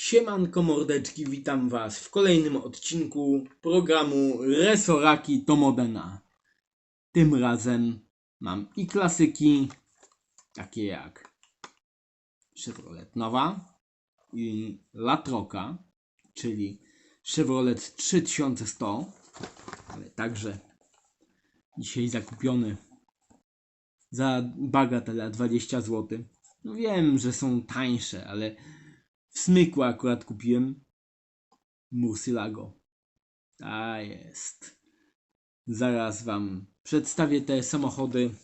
Siemanko mordeczki, witam was w kolejnym odcinku programu Resoraki Tomodena. Tym razem mam i klasyki, takie jak Chevrolet Nowa i Latroka, czyli Chevrolet 3100, ale także dzisiaj zakupiony za bagatela 20 zł. No wiem, że są tańsze, ale w smyku akurat kupiłem Murcielago. A jest. Zaraz wam przedstawię te samochody.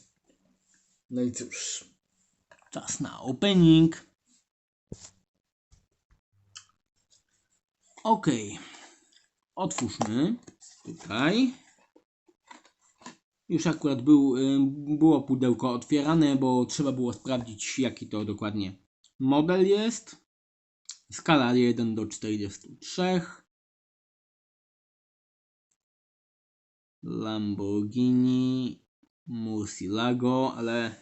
No i cóż, czas na opening. Ok, otwórzmy tutaj. Już akurat był, y, było pudełko otwierane, bo trzeba było sprawdzić jaki to dokładnie model jest. Skala 1 do 43. Lamborghini Murcielago, ale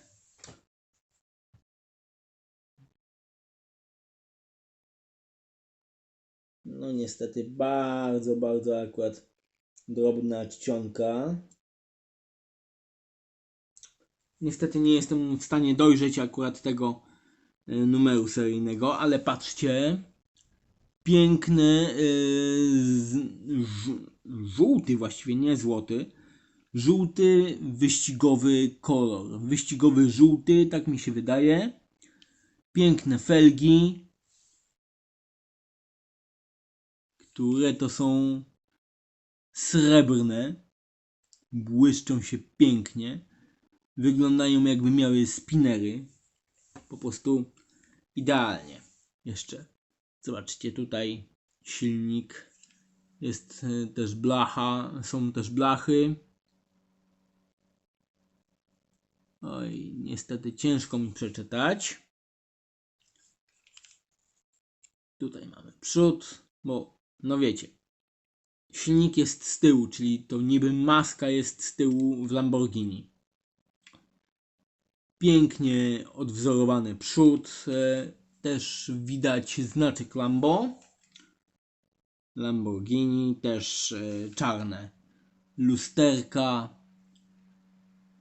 no niestety bardzo, bardzo akurat drobna czcionka. Niestety nie jestem w stanie dojrzeć akurat tego numeru seryjnego, ale patrzcie. Piękny, y, żółty właściwie, nie złoty. Żółty, wyścigowy kolor. Wyścigowy żółty, tak mi się wydaje. Piękne felgi, które to są srebrne. Błyszczą się pięknie wyglądają jakby miały spinery. Po prostu idealnie. Jeszcze zobaczcie tutaj silnik. Jest e, też blacha, są też blachy. Oj, niestety ciężko mi przeczytać. Tutaj mamy przód, bo no wiecie, silnik jest z tyłu, czyli to niby maska jest z tyłu w Lamborghini pięknie odwzorowany przód. e, Też widać znaczek Lambo. Lamborghini, też e, czarne lusterka.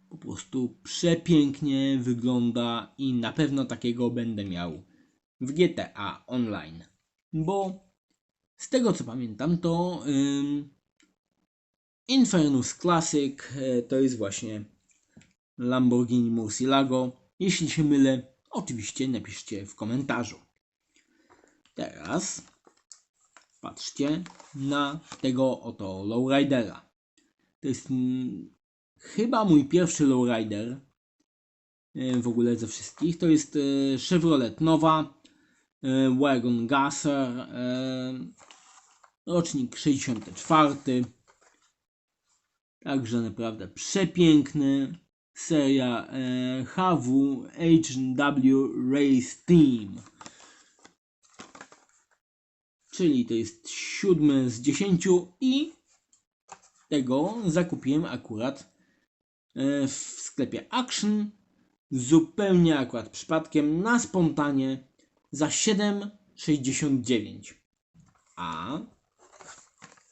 Po prostu przepięknie wygląda i na pewno takiego będę miał w GTA Online. Bo z tego co pamiętam, to ym, Infernus Classic e, to jest właśnie Lamborghini Murcielago. Jeśli się mylę, oczywiście napiszcie w komentarzu. Teraz patrzcie na tego oto lowridera. To jest mm, chyba mój pierwszy lowrider e, w ogóle ze wszystkich. To jest e, Chevrolet Nowa e, Wagon Gasser e, rocznik 64 Także naprawdę przepiękny seria e, HW HW Race Team. Czyli to jest siódmy z dziesięciu i tego zakupiłem akurat e, w sklepie Action zupełnie akurat przypadkiem na spontanie za 7,69. A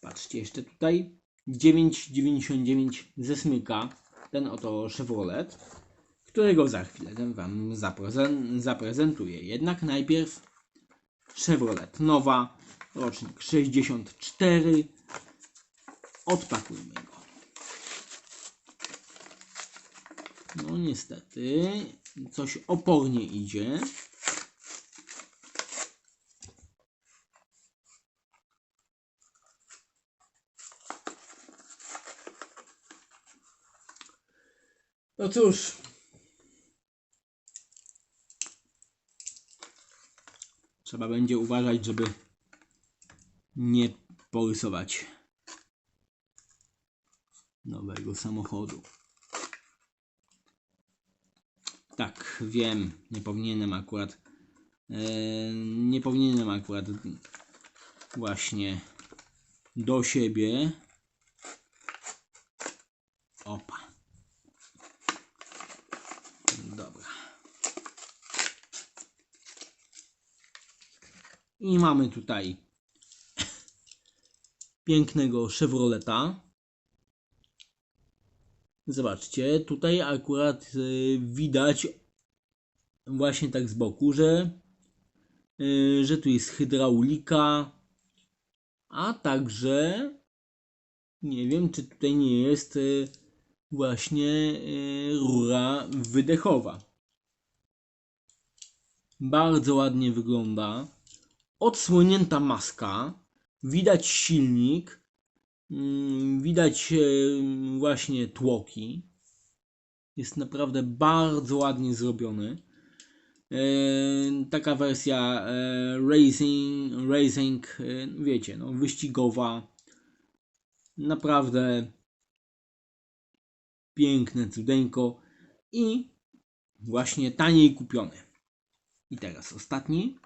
patrzcie jeszcze tutaj 9,99 ze smyka ten oto Chevrolet, którego za chwilę Wam zaprezen- zaprezentuję. Jednak najpierw Chevrolet Nowa, rocznik 64. Odpakujmy go. No niestety, coś opornie idzie. No cóż. Trzeba będzie uważać, żeby nie porysować nowego samochodu. Tak, wiem, nie powinienem akurat e, nie powinienem akurat właśnie do siebie I mamy tutaj pięknego Chevroleta. Zobaczcie, tutaj akurat y, widać właśnie tak z boku, że, y, że tu jest hydraulika, a także nie wiem, czy tutaj nie jest y, właśnie rura wydechowa. Bardzo ładnie wygląda. Odsłonięta maska. Widać silnik. Mm, Widać e, właśnie tłoki. Jest naprawdę bardzo ładnie zrobiony. E, Taka wersja e, racing, racing, wiecie, no, wyścigowa. Naprawdę piękne cudeńko i właśnie taniej kupione. I teraz ostatni.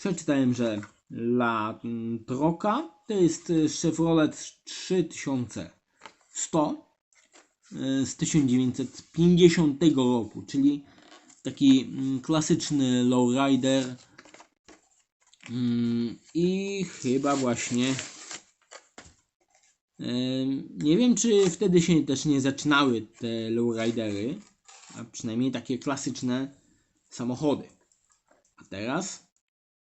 Przeczytałem, że La Troca to jest e, Chevrolet 3100 e, z 1950 roku, czyli taki mm, klasyczny lowrider Mm, i chyba właśnie nie wiem czy wtedy się też nie zaczynały te lowridery, a przynajmniej takie klasyczne samochody. A teraz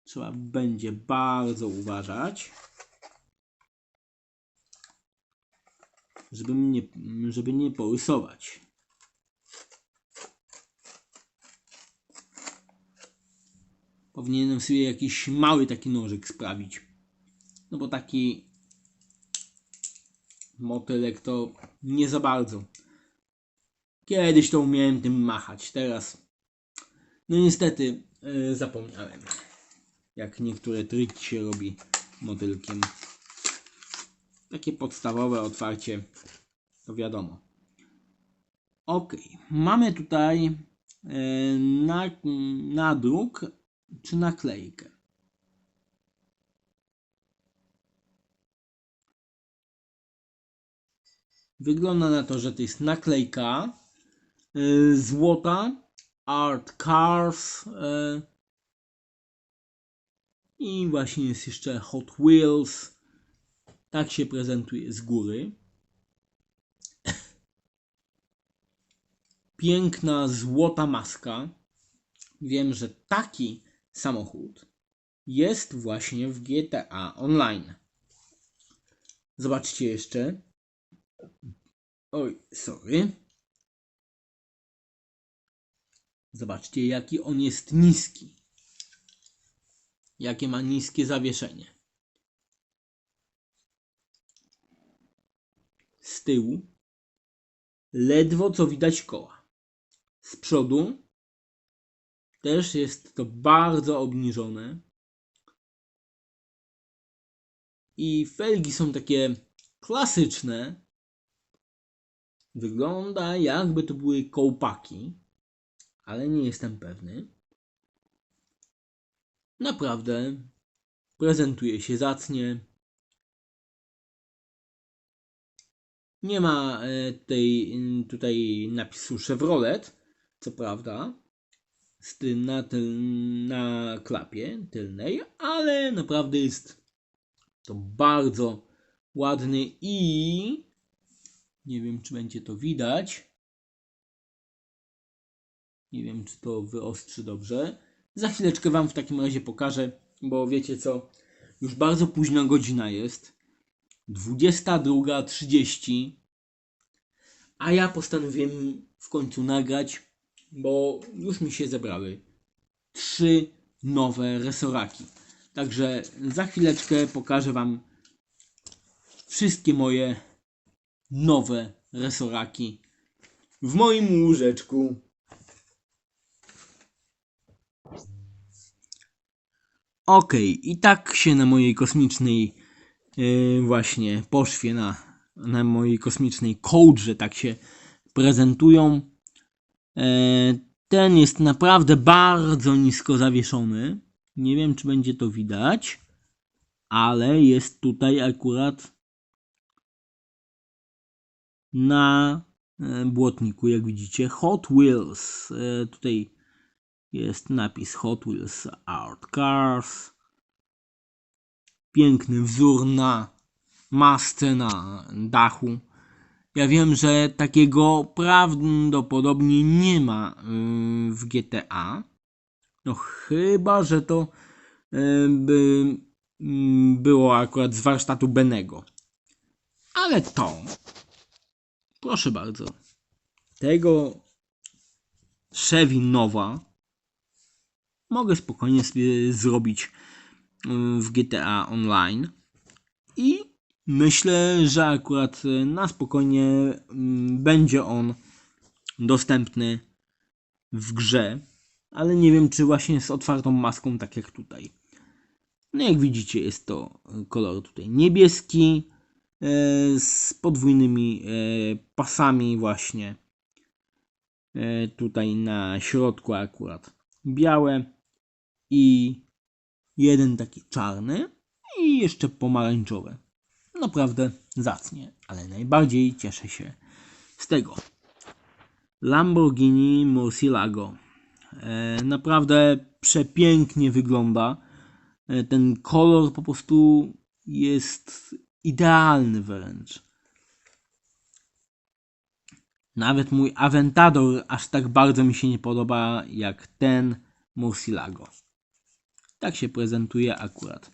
trzeba będzie bardzo uważać, żeby nie, żeby nie połysować. Powinienem sobie jakiś mały taki nożyk sprawić. No bo taki motylek to nie za bardzo. Kiedyś to umiałem tym machać, teraz no niestety yy, zapomniałem. Jak niektóre triki się robi motylkiem. Takie podstawowe otwarcie to wiadomo. Ok, mamy tutaj yy, na, nadruk czy naklejkę. Wygląda na to, że to jest naklejka yy, złota Art Cars yy, i właśnie jest jeszcze Hot Wheels. Tak się prezentuje z góry. Piękna złota maska. Wiem, że taki samochód jest właśnie w GTA Online. Zobaczcie jeszcze. Oj, sorry. Zobaczcie, jaki on jest niski. Jakie ma niskie zawieszenie. Z tyłu ledwo co widać koła. Z przodu też jest to bardzo obniżone. I felgi są takie klasyczne. Wygląda jakby to były kołpaki, ale nie jestem pewny. Naprawdę prezentuje się zacnie. Nie ma e, tej tutaj napisu Chevrolet, co prawda, z tym na, tyl, na klapie tylnej, ale naprawdę jest to bardzo ładny i nie wiem, czy będzie to widać. Nie wiem, czy to wyostrzy dobrze. Za chwileczkę Wam w takim razie pokażę, bo wiecie co, już bardzo późna godzina jest. 22.30. A ja postanowiłem w końcu nagrać, bo już mi się zebrały trzy nowe resoraki. Także za chwileczkę pokażę Wam wszystkie moje nowe resoraki w moim łóżeczku. Ok, i tak się na mojej kosmicznej yy, właśnie poszwie, na, na mojej kosmicznej kołdrze tak się prezentują. E, ten jest naprawdę bardzo nisko zawieszony. Nie wiem, czy będzie to widać, ale jest tutaj akurat na e, błotniku, jak widzicie, Hot Wheels. E, Tutaj jest napis Hot Wheels Art Cars. piękny wzór na masce, na dachu. Ja wiem, że takiego prawdopodobnie nie ma y, w GTA. No chyba, że to y, by mm, było akurat z warsztatu Benego. Ale to, proszę bardzo, tego Chevy Nowa mogę spokojnie sobie zrobić y, w GTA Online. I myślę, że akurat y, na spokojnie mm, będzie on dostępny w grze, ale nie wiem czy właśnie z otwartą maską tak jak tutaj. No jak widzicie jest to y, kolor tutaj niebieski z podwójnymi pasami właśnie tutaj na środku akurat białe i jeden taki czarny i jeszcze pomarańczowe. Naprawdę zacnie, ale najbardziej cieszę się z tego. Lamborghini Murcielago. E, naprawdę przepięknie wygląda. E, ten kolor po prostu jest idealny wręcz. Nawet mój Aventador aż tak bardzo mi się nie podoba jak ten Murcielago. Tak się prezentuje akurat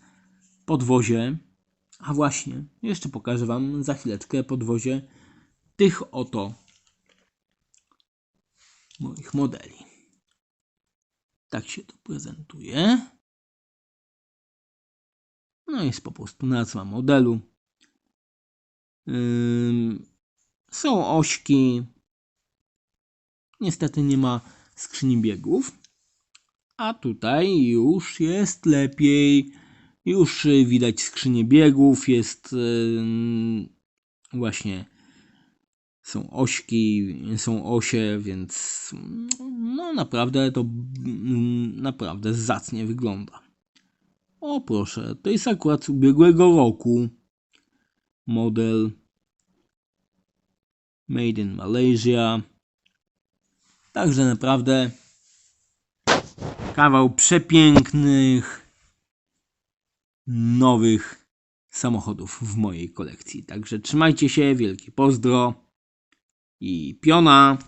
podwozie. A właśnie, jeszcze pokażę Wam za chwileczkę podwozie tych oto moich modeli. Tak się to prezentuje. No jest po prostu nazwa modelu. Są ośki. Niestety nie ma skrzyni biegów. A tutaj już jest lepiej. Już y, widać skrzynię biegów. Jest ym, właśnie są ośki, są osie, więc no naprawdę to mm, naprawdę zacnie wygląda. O proszę, to jest akurat z ubiegłego roku model Made in Malaysia. Także naprawdę kawał przepięknych nowych samochodów w mojej kolekcji. Także trzymajcie się, wielki pozdro i piona.